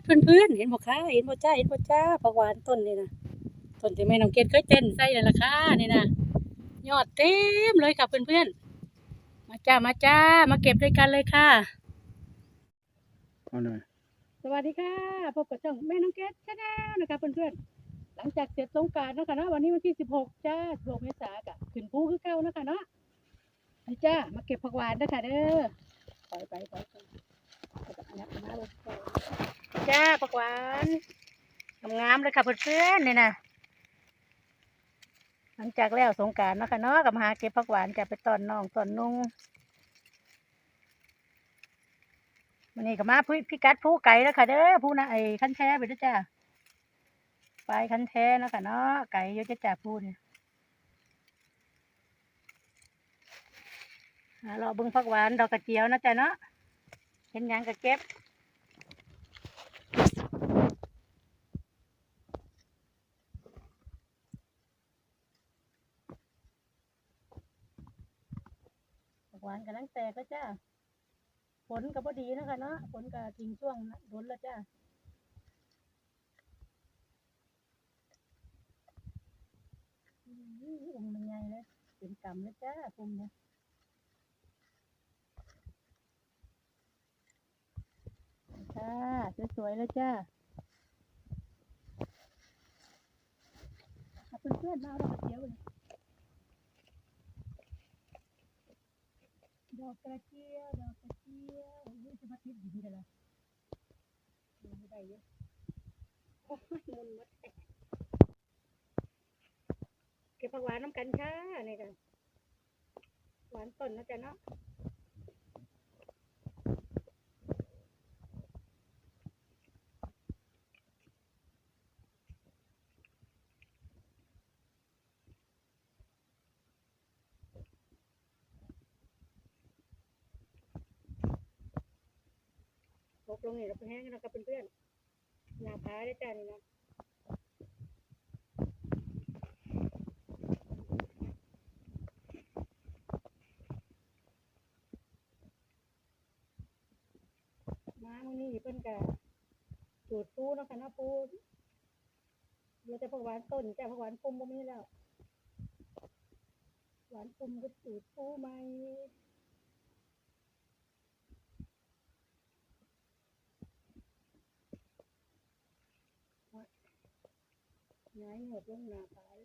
ดเพื่อนๆเห็นบ่คะเห็นบ่จ้าเห็นบ่จ้าผักหวานต้นนี่นะต้นที่แม่น้องเกดเคยเต้นใส่นั่นล่ะค่ะนี่นะยอดเต็มเลยค่ะเพื่อนๆมาจ้ามาจ้า มาเก็บด้วยกันเลยค่ะเอาหน่อยสวัสดีค่ะพบกับช่องแม่น้องเกดชาแนลนะคะเพื่อนๆหลังจากเสร็จสงกรารแล้วค่ะเนาะวันนี้วันที่สิบหกจ้า16เมษายนกะขึ้นภูคือเก่านะคะเนาะไปจ้ามาเก็บผักหวานนะคะเด้อไปไปไปไปเอานักมาเลยไป จ้าผักหวานงามเลยค่ะเพื่อนๆนี่นะหลังจากแล้วสงการนาะคะเนาะกับหาเก็บผักหวานจะไปตอนน้องตอนนุ่งวันนี้ก็มาพี่กัดผู้ไก่แล้วค่ะเด้อผู้นะไอ้คันแท้ไปด้วยจ้าไปคันแท้แล้วค่ะเนาะไก่เยอะจะจ่าผู้เนี่ยเราเบิ่งผักหวานดอกกระเจียวนะจ๊ะเนาะเห็นยังก็เก็บผักหวานกำลังแตกแล้วจ้าฝนก็พอดีนะคะเนาะฝนก็ทิ้งช่วงฝนแล้วจ้าอื้อหือองมันใหญ่เลยเป็นกำแล้วจ้าปุ่มเนี่ยจ้าสวยๆแล้วจ้าเพื่อนๆมาเอาดอกเจียวเลย ดอกกระเจียวดอกกระเจียวโอ้ยจะมาทิพย์อยู่ที่ไหนล่ะไม่ได้เยอะโอ้ยมุนหมดเก็บผักหวานน้ำกันค่ะนี่กันหวานต้นนะจ๊ะเนาะ ตกลงนี่เราไปแห้งกันะครับเพื่อนๆหนาพาได้จ้านี่นะมามื้อนี้เพิ่นก็จูดปูนะคะนาะปูเหลือแต่ผักหวานต้นจ้าผักหวานปุ่มบ่มีแล้ว หวานปุ่มก็จูดปูใหม ย้ายหมดลงหนาตาย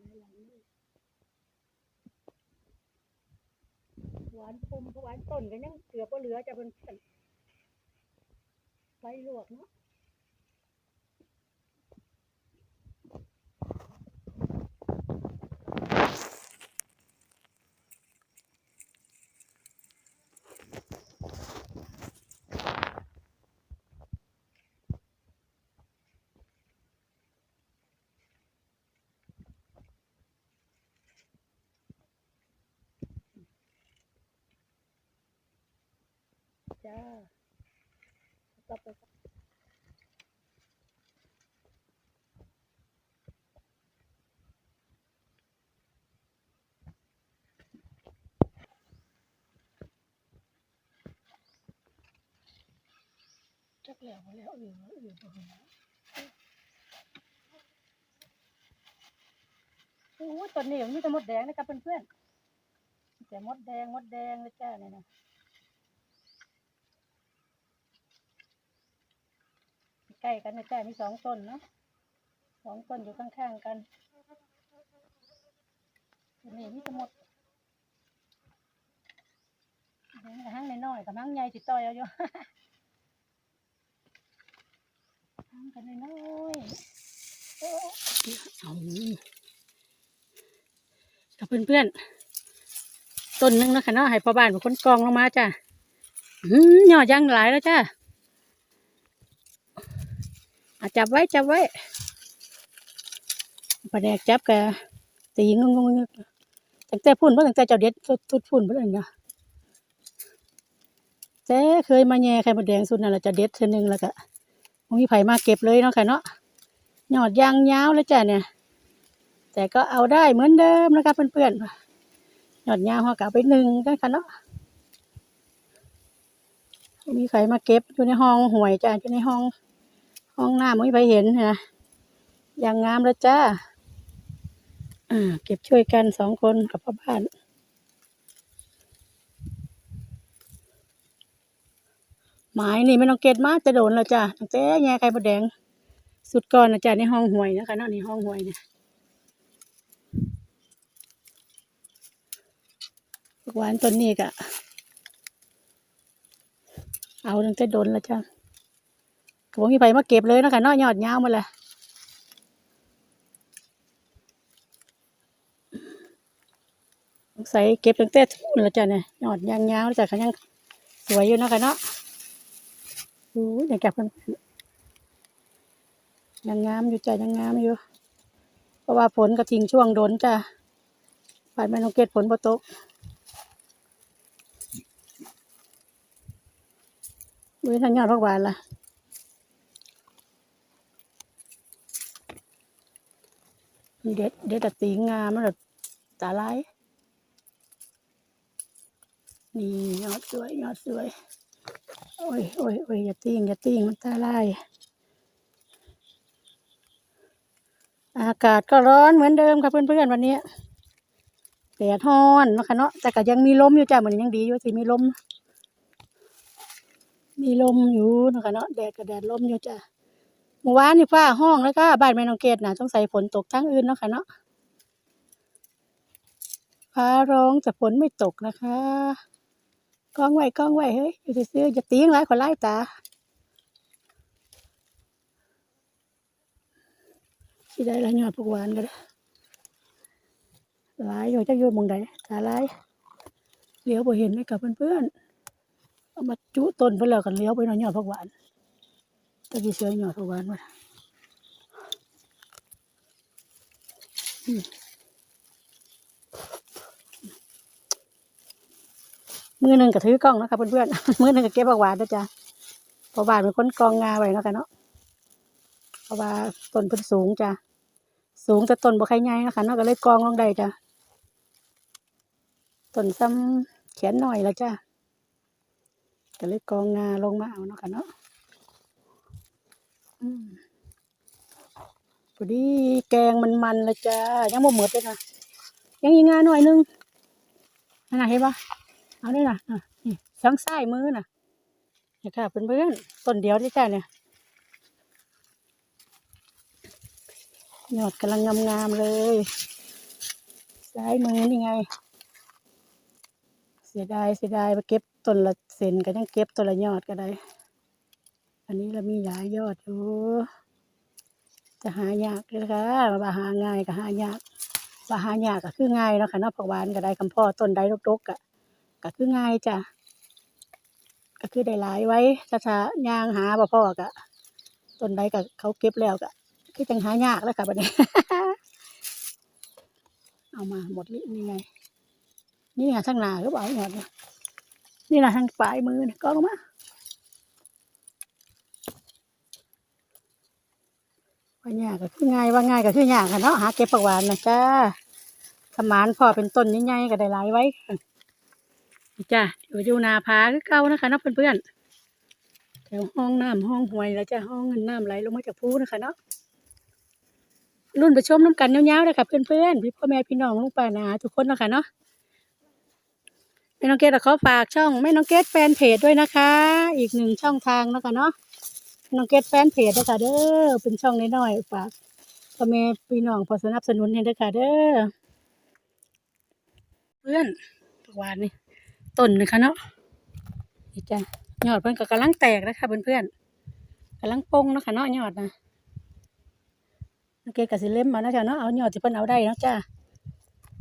ย้ายหลังนี่หวานพรมหวานต้นก็ยังเกือบก็เหลือจะเป็นไฟลวกเนาะ จ้าต่อไปจักแล้วแล้วเออเออบ่เห็นแล้วโอ้ตอนนี้มันมีแต่มดแดงนะครับเพื่อนๆแต่มดแดงมดแดงเลยจ้าเนี่ยนะ ใกล้กันนะจ้ามีสองต้นเนาะสองต้นอยู่ข้างๆกันอันนี้มีสมุดเดี๋ยวห้างน้อยๆกับห้างใหญ่ติดต่อยเอาอยู่ห้างกันน้อยๆโอ้เอากับเพื่อนๆต้นนึงนะคะเนาะให้พ่อบ้านเป็นคนกองลงมาจ้ะอืมยอดยังหลายแล้วจ้าอะ จับไว้จับไว้ปลาแดกจับกะตีงงงๆตั้งแต่พุ่นเพราะตั้งแต่เจ้าเด็ดทุดพุ่นเพราะอะไรนะแต่เคยมาแย่ไข่มดแดงสุดนั่นแหละจะเด็ดเท่นึงแล้วก็บ่มีไผ่มาเก็บเลยเนาะค่ะเนาะยอดยางยาวแล้วจ้ะเนี่ย แต่ก็เอาได้เหมือนเดิมนะคะเพื่อนๆยอดยาวเขาก็เอาไปหนึ่งกันค่ะเนาะมีใครมาเก็บอยู่ในห้องหวยจ้ะอยู่ในห้อง ห้องน้ำไม่ไปเห็นนะอย่างงามแล้วจ้าอ่าเก็บช่วยกันสองคนกับพ่อบ้าน หมายนี่ไม่ต้องเก็ตมาจะโดนแล้วจ้ะตั้งแต่แง่ไข่บดแดง สุดก่อนนะจ้ะในห้องห่วยนะคะเนาะในห้องห่วยเนี่ยหวานต้นนี้ก็เอาตั้งแต่โดนแล้วจ้ะ ก็บอกมีไปมาเก็บเลยนะคะเนาะยอดยาวหมาเลยสงสัยเก็บตั้งแต่ทุ่นแล้วจ้ะเนี่ยยอดยางยาวแล้วจ้ะขยังสวยอยู่นะคะเนาะโอ้ยยังแก็บเพิ่นยังงามอยู่จ้ะยังงามอยู่ เพราะว่าฝนก็ทิ้งช่วงโดนจ้ะบาดแม่นงเกตฝนบ่ตกเว้ยทันยอดพักหวานล่ะ เด็ดเด็ดแต่ตีงามมันแบบตาลายนี่ยอดสวยยอดสวย โอ้ยโอ้ยโอ้ยอย่าติ้งอย่าติ้งมันตาลายอากาศก็ร้อนเหมือนเดิมค่ะเพื่อนๆวันนี้แดดร้อนนะคะเนาะแต่ก็ยังมีลมอยู่จ้ะเหมือนยังดีอยู่สิมีลม มีลมอยู่นะคะเนาะแดดกับแดดลมอยู่จ้ะ เมื่อวานนี่ฟ้าห้องแล้วก็บ้านแม่น้องเกดน่ะต้องใส่ฝนตกทั้งอื่นเนาะค่ะเนาะฟ้าร้องแต่ฝนไม่ตกนะคะกล้องไว้กล้องไว้เฮ้ยอยู่ซื่อๆอย่าตีงหลายคนไล่ตาสิได้ละยอดพวกหวานก็ได้หลายอยู่จักอยู่มองใดตาลายเลี้ยวบ่เห็นไหมกับเพื่อนๆเอามาจุต้นเพิ่นแล้วกันเลี้ยวไปหน่อยยอดพวกหวาน ตะกี้เสือยอดวกวานมาอืมมือหนึ่งก็ถือกล้องนะคะเพื่อนๆมือหนึ่งก็เก็บผักหวานนะจ๊ะเพราะบ้านเป็นคนกองงาไว้เนาะคะเนาะเพราะว่าต้นเพิ่นสูงจ้ะสูงแต่ต้นบ่ค่อยใหญ่นะคะเนาะก็เลยกองลงได้จ้ะต้นซ้ำแขนหน่อยล้วจ้ะก็เลยกองงาลงมาเอาเนาะค่ะเนาะ พอดีแกงมันมันๆแล้วจ้ะยังบ่หมดเลยนะยังอีกงาหน่อยนึงนั่นน่ะเห็นปะเอาด้วยนะอะนี่สังไส้มือนะเนี่ยค่ะเพื่อนๆต้นเดียวที่จ้าเนี่ยยอดกำลังงามๆเลยซ้ายมือนี่ไง เสียดายเสียดายไปเก็บต้นละเซนก็ยังเก็บต้นละยอดก็ได้ อันนี้เรามีหลายยอดอยู่จะหายากเลยค่ะว่าหาง่ายก็หายากว่าหายากก็คือง่ายเนาะค่ะนอกผักหวานก็ได้คำพ่อต้นใดรกๆอะก็คือง่ายจ้ะก็คือได้หลายไว้ถ้าถ้าย่างหาบ่พอกะต้นใดก็เขาเก็บแล้วก็คือจังหายากแล้วค่ะบัดนี้ เอามาหมดนี่นี่ไงนี่ไงทางหน้าหรือเปล่าหมดนี่นะทางปลายมือนี่ก็ลงมา ว่าง่ายก็คือง่ายว่าง่ายก็คือง่ายค่ะเนาะหาเก็บผักหวานนะจ้าสมานพอเป็นต้นใหญ่ๆก็ได้หลายไว้จ้ะอยู่อยู่นาพาคือเก่านะคะเนาะเพื่อนๆแถวห้องน้ำห้องห้วยแล้วจ้ะห้องน้ำไหลลงมาจากภูนะคะเนาะรุ่นไปชมน้ำกันยาวๆเลยค่ะเพื่อนๆพี่พ่อแม่พี่น้องลุงป้านาทุกคนนะคะเนาะแม่น้องเกดขอฝากช่องแม่น้องเกดแฟนเพจด้วยนะคะ อีกหนึ่งช่องทางนะคะเนาะ น้องเกดแฟนเพจด้วยค่ะเด้อเป็นช่องน้อยๆฝากพ่อแม่พี่น้องพอสนับสนุนให้ด้วยค่ะเด้อเพื่อนทุกวันนี่ต้นนะคะเนาะนี่จ้ะยอดเพิ่อนก็กำลังแตกนะคะเพื่อนๆกำลังปงนะคะเนาะยอดนะโองเคกับสิเล่มมานะจ๊ะเนาะเอายอดที่เพิ่นเอาได้นะจ้ะ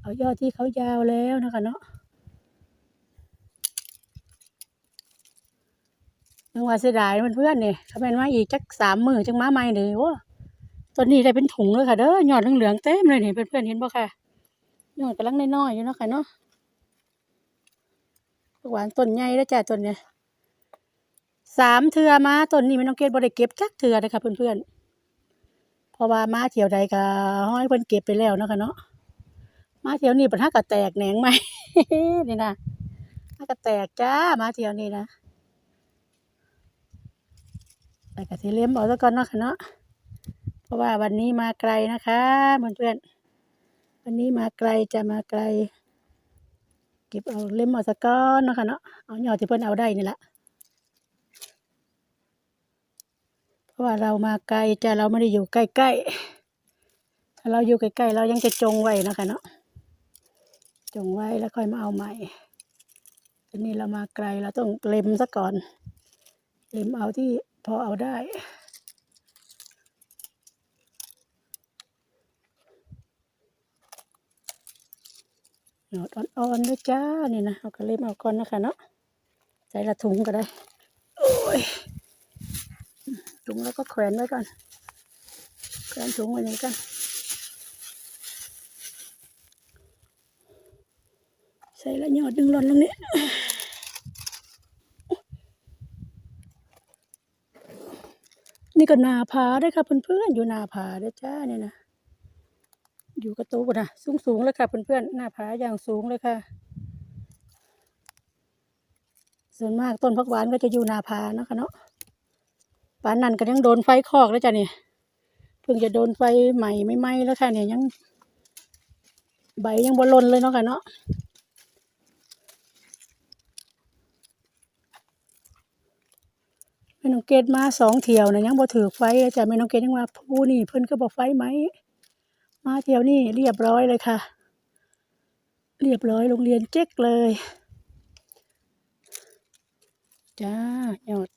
เอายอดที่เขายาวแล้วนะคะเนาะ ยังว่าเสียดายเพื่อนๆเนี่ยเขาเป็นว่าอีกจักสามมือจังมาใหม่เลยโอ้ต้นนี้ได้เป็นถุงเลยค่ะเด้อหยอดเหลืองๆเต็มเลยเนี่ยเพื่อนๆเห็นบ่ค่ะยอดกำลังน้อยๆอยู่เนาะค่ะเนาะหวานต้นใหญ่แล้วจ้ะต้นเนี่ยสามเทือมาต้นนี้มันต้องเก็บบริเก็บจักเทือเลยค่ะเพื่อนๆเพราะว่ามาเที่ยวใดก็ห้อยเพิ่นเก็บไปแล้วเนาะค่ะเนาะมาเที่ยวนี้ปัญหากระแตกแหนงไหมนี่นะมากระแตกจ้ามาเที่ยวนี้นะ แต่กะสิเล็มเอาซะก่อนเนาะค่ะเนาะเพราะว่าวันนี้มาไกลนะคะเพื่อนๆวันนี้มาไกลจะมาไกล เก็บเอาเล็มเอาซะก่อนเนาะค่ะเนาะเอาหยอดที่เพิ่อนเอาได้นี่แหละเพราะว่าเรามาไกลจะเราไม่ได้อยู่ใกล้ๆถ้าเราอยู่ใกล้ๆเรายังจะจงไว้เนาะคะเนาะจงไว้แล้วค่อยมาเอาใหม่ทีนี้เรามาไกลเราต้องเล็มซะก่อน เล็มเอาที่ พอเอาได้ หยอดอ่อนๆด้วยจ้า นี่นะ เอากระเล็มเอาก่อนนะคะเนาะ ใส่ละถุงก็ได้ โอ้ย ถุงแล้วก็แขวนไว้ก่อน แขวนถุงไว้นี่กันใส่ละหยอดดึงหล่นลงนี้ นี่ก็นาผาได้ค่ะเพื่อนๆ อยู่นาผาได้จ้าเนี่ยนะ อยู่กระตูกนะสูงสูงเลยค่ะเพื่อนๆหน้าผาอย่างสูงเลยค่ะ ส่วนมากต้นพักหวานก็จะอยู่นาผานะคะเนาะป่านนั้นก็ยังโดนไฟคอกแล้วจ้ะเนี่ยเพิ่งจะโดนไฟใหม่ไม่ไหม้แล้วค่ะเนี่ยยัง ใบยังบวลนเลยเนาะค่ะเนาะ ม่น้องเกดมาสองเที่ยวนะยังบ่ถือไฟเลยจ้ะแม่น้องเกดยังว่าผู้นี่เพิ่นก็บอกไฟไหมมาเที่ยวนี่เรียบร้อยเลยค่ะ เรียบร้อยโรงเรียนเจ๊กเลยจ้ายอด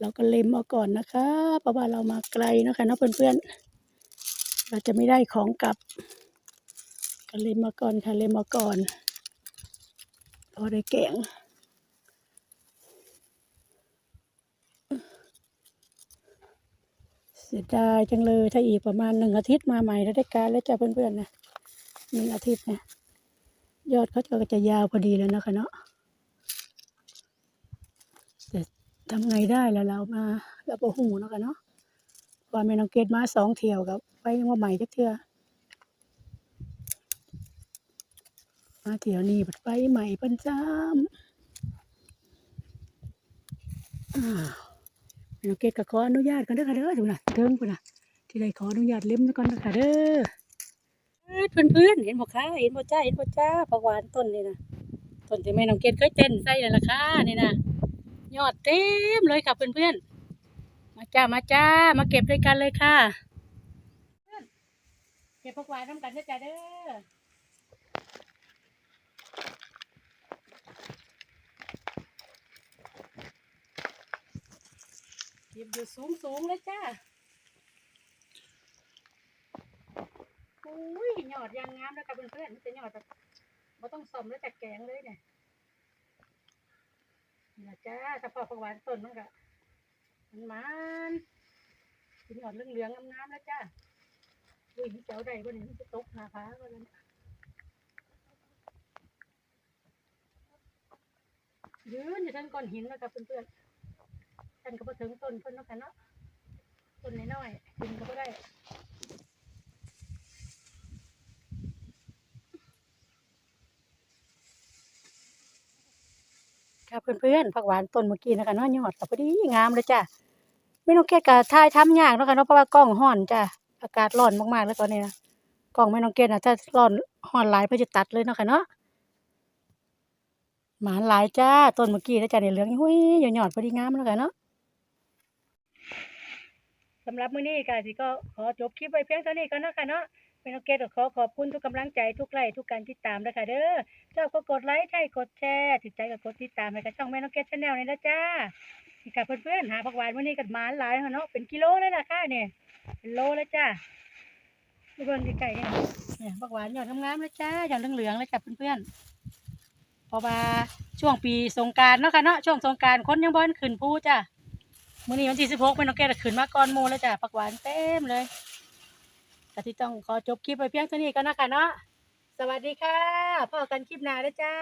เราก็เล็มเอาก่อนนะคะเพราะว่าเรามาไกลนะคะเนาะเพื่อนๆเราจะไม่ได้ของกลับ ก็เล็มมาก่อนค่ะเล็มมาก่อนพอได้แกง สียดายจังเลยถ้าอีกประมาณหนึ่งอาทิตย์มาใหม่แล้วได้การแล้วจ้ะเพื่อนๆนะหนึ่งอาทิตย์นะยอดเขาก็จะยาวพอดีแล้วนะคะเนาะแต่ทำไงได้แล้วเรามาเราปหูเนาะกันเนาะว่าแม่น้องเกดมาสองเที่ยวกับไปว่าใหม่จักเทื่อมาเที่ยวนี้ไปใหม่เพิ่นซ้ำอ้าว น้องเกดก็ขออนุญาตกันด้ค่ะเด้อถูกนะเทิงพุ่นน่ะที่ได้ขออนุญาตเล่มก่อนเด้อค่ะเด้อเพื่อนเพื่อนเห็นบ่คะเห็นบ่จ้าเห็นบ่จ้าผักหวานต้นนี่นะต้นที่แม่น้องเกดเคยเต้นใส่นั่นล่ะค่ะนี่นะยอดเต็มเลยค่ะเพื่อนๆมาจ้ามาจ้ามาเก็บด้วยกันเลยค่ะเก็บผักหวานน้ำกันด้อจ้าเด้อ เก็บอยู่สูงสูงๆเลยจ้าอุ้ยหยอดยางงามแล้วค่ะเพื่อนๆมันจะหยอดแบบไม่ต้องซ่อมแล้วแต่แกงเลยเนี่ยนี่นะจ้าถ้าพอผักหวานต้นมันก็มันมันกินอ่อเหลืองๆงามๆแล้วจ้าอุ้ยเจ้าใดบ่นี่มันจะตกหน้าผาก็เลยยืนอยู่ทั้งก้อนหินแล้วกับเพื่อนๆ ท่านก็มาถึงต้นเพิ่นเนาะกันเนาะต้นน้อยๆกินก็บ่ได้ค่ะเพื่อนๆผักหวานต้นเมื่อกี้นะคะเนาะยอดก็พอดีงามเลยจ้ะไม่ต้องแค่กะถ่ายทำยากเนาะค่ะเนาะเพราะว่ากล้องห้อนจ้ะอากาศร้อนมากๆแล้วตอนนี้นะกล้องไม่ต้องเกณฑ์นะถ้าร้อนห้อนหลายเพื่อจะตัดเลยเนาะค่ะเนาะหมานหลายจ้าต้นเมื่อกี้แล้วจ้ะเนี่ยเหลืองหุ้ยยอดๆพอดีงามแล้วกันเนาะ สำหรับมื้อนี้ก็สิก็ขอจบคลิปไว้เพียงเท่านี้ก่อนเนาะค่ะเนาะไม่ต้อเกณฑ์ก็ขอขอบคุณทุกกำลังใจทุกไลค์ทุกการติดตามด้วยค่ะเด้อเจ้าก็กดไลค์ใช่กดแชร์ติดใจก็กดติดตามให้กับช่องแม่น้องเกดชาแนลนี่นะจ้านี่ค่ะเพื่อนๆหาผักหวานวันนี้กันมาหลายเนาะเป็นกิโลเลยล่ะค่ะเนี่ยเป็นโลแล้วจ้าทุกคนใกล้ๆเนี่ยเนี่ยผักหวานยอดงามๆเลยจ้าหย่อดเหลืองๆเลยจ้ะเพื่อนๆเพราะว่าช่วงปีสงการเนาะค่ะเนาะช่วงสงการคนยังบ่อนขึ้นภูจ้า มื่อนี้วันที่สิบหกแม่น้องแกดขึ้นมาก่อนโมแล้วจ้ะผักหวานเต็มเลยแต่ที่ต้องขอจบคลิปไปเพียงเท่านี้ก็นะคะเนาะสวัสดีค่ะพบกันคลิปหน้าด้วยจ้า